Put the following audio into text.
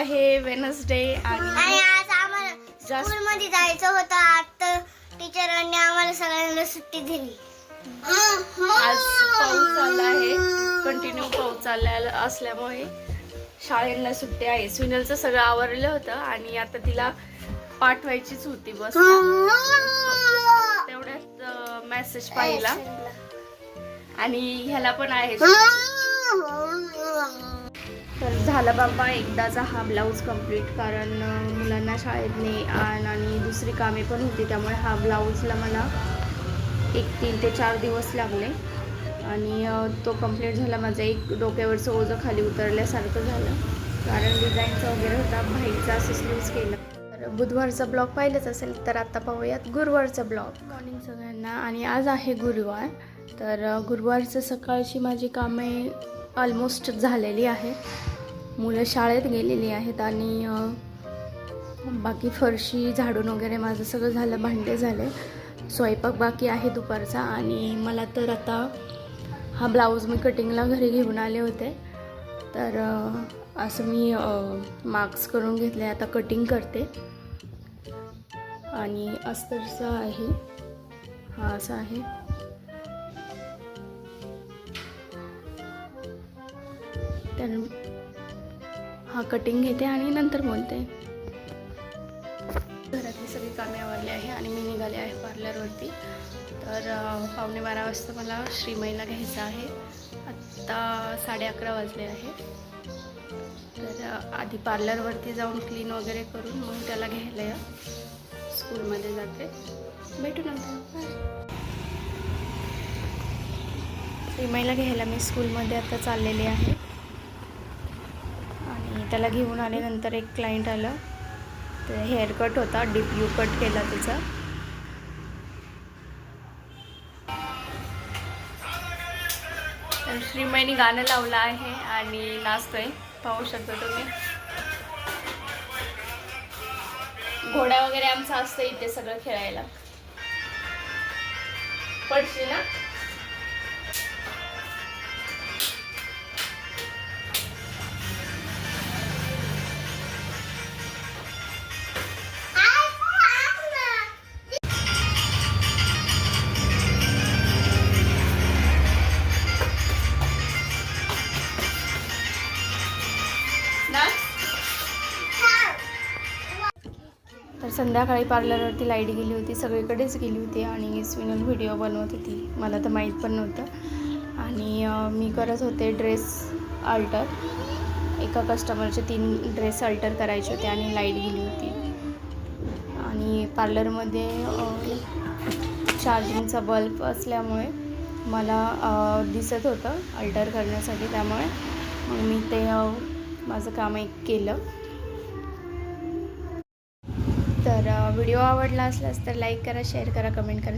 आहे वेनसडे आणि आज आम्हाला जास्त- स्कूल मध्ये जायचं होतं. आता टीचरांनी आम्हाला सगळ्यांना सुट्टी दिली. आज पाऊस चालला आहे. कंटिन्यू पाऊस चालला असल्यामुळे शाळेला सुट्टी आहे. स्विनलचं सगळं आवरलं होतं आणि आता तिला पाठवायचीच होती बस तेवढ्यात मेसेज पाहिला. आणि ह्याला पण आहे. तर झालं बाबा एकदाचा हा ब्लाऊज कंप्लीट कारण मुलांना शाळेतने आण आणि दुसरी कामे पण होती त्यामुळे हा ब्लाऊजला मला एक तीन ते चार दिवस लागले. आणि तो कंप्लीट झाला माझा एक डोक्यावरचं ओझं खाली उतरल्यासारखं झालं. कारण डिझाईनचा वगैरे होता भाईचा असं स्लीव्स केलं. तर बुधवारचा ब्लॉग पाहिलंच असेल तर आत्ता पाहूयात गुरुवारचा ब्लॉग. मॉर्निंग सगळ्यांना. आणि आज आहे गुरुवार. तर गुरुवारचं सकाळची माझी कामे ऑलमोस्ट झालेली आहे. मुलं शाळेत गेलेली आहेत आणि बाकी फरशी झाडून वगैरे माझं सगळं झालं भांडे झाले. स्वयंपाक बाकी आहे दुपारचा आणि मला तर आता हा ब्लाऊज मी कटिंगला घरी घेऊन आले होते. तर असं मी मार्क्स करून घेतले आता कटिंग करते. आणि अस्तरचा आहे. हा असा आहे. तर हा कटिंग घेते आणि नंतर बोलते. घरातली सगळी कामे आवरली आहे आणि मी निघाले आहे पार्लरवरती तर पावणे बारा वाजता मला श्रीमईला घ्यायचं आहे. आत्ता साडे अकरा वाजले आहे. तर आधी पार्लरवरती जाऊन क्लीन वगैरे करून मग त्याला घ्यायला या. स्कूलमध्ये जाते. भेटू नंतर. श्रीमईला घ्यायला मी स्कूलमध्ये आता चाललेले आहे. त्याला घेऊन आल्यानंतर एक क्लायंट आलं. तर हेअर कट होता डीप यू कट केला तिचा तर श्रीमईने गाणं लावलं आहे आणि नाचतोय. पाहू शकता तुम्ही. घोडा वगैरे आमचा असतं इथे सगळं खेळायला. पडशी ना? तर संध्याकाळी पार्लरवरती लाइट गेली होती सगळीकडेच गेली होती आणि स्विनल व्हिडिओ बनवत होती. मला तर माहीत पण नव्हतं. आणि मी करत होते ड्रेस अल्टर एका कस्टमरचे तीन ड्रेस अल्टर करायचे होते आणि लाइट गेली होती. आणि पार्लरमध्ये चार्जिंगचा बल्ब असल्यामुळे मला दिसत होतं अल्टर करण्यासाठी. त्यामुळे मग मी ते माझं काम एक केलं. तर व्हिडिओ आवडला असल्यास तर लाईक करा शेअर करा कमेंट करा.